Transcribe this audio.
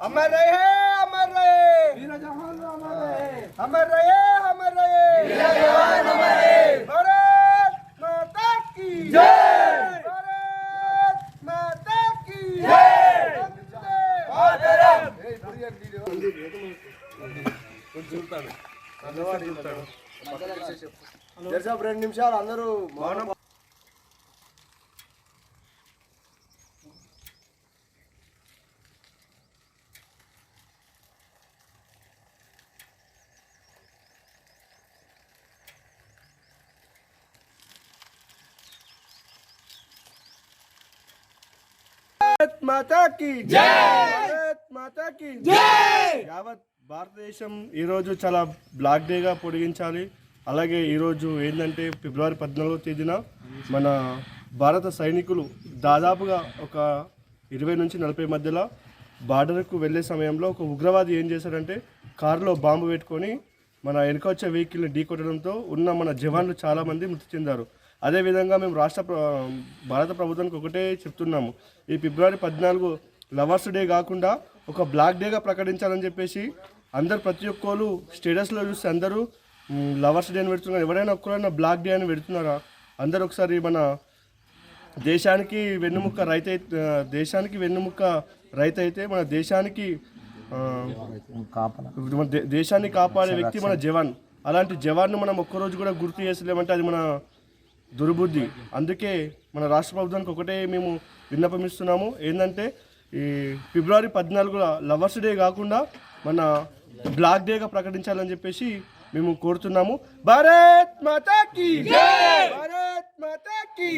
अमर रहे अमर रहे अमर रहे अमर रहे भारत माता की भारत माता की కొంచెం రెండు నిమిషాలు అందరూ మౌనం భారత్ మాతా కి జై! భారత్ జై! యావత్ భారతదేశం ఈరోజు చాలా బ్లాక్ డేగా పొడిగించాలి. అలాగే ఈరోజు ఏంటంటే ఫిబ్రవరి పద్నాలుగో తేదీన మన భారత సైనికులు దాదాపుగా ఒక ఇరవై నుంచి నలభై మధ్యలో బార్డర్కు వెళ్ళే సమయంలో ఒక ఉగ్రవాది ఏం చేశాడంటే కారులో బాంబు పెట్టుకొని మన వెనుక వచ్చే వెహికల్ని ఢీకొట్టడంతో ఉన్న మన జవాన్లు చాలామంది మృతి చెందారు. అదేవిధంగా మేము రాష్ట్ర భారత ప్రభుత్వానికి ఒకటే చెప్తున్నాము. ఈ ఫిబ్రవరి పద్నాలుగు లవర్స్ డే కాకుండా ఒక బ్లాక్ డేగా ప్రకటించాలని చెప్పేసి అందరు ప్రతి ఒక్కరు స్టేటస్లో చూస్తే అందరూ లవర్స్ డే అని పెడుతున్నారు. ఎవరైనా ఒక్కరైనా బ్లాక్ డే అని పెడుతున్నారా? అందరు ఒకసారి మన దేశానికి వెన్నుముక్క రైతు అయితే దేశానికి వెన్నుముక్క రైతు అయితే మన దేశానికి దేశాన్ని కాపాడే వ్యక్తి మన జవాన్. అలాంటి జవాన్ను మనం ఒక్కరోజు కూడా గుర్తు చేసలేమంటే అది మన దుర్బుద్ధి. అందుకే మన రాష్ట్ర ప్రభుత్వానికి ఒకటే మేము విన్నపమిస్తున్నాము ఏంటంటే ఈ ఫిబ్రవరి పద్నాలుగు లవర్స్ డే కాకుండా మన బ్లాక్ డేగా ప్రకటించాలని చెప్పేసి మేము కోరుతున్నాము. భారత్ మాతా కీ భారత్ మాతా కీ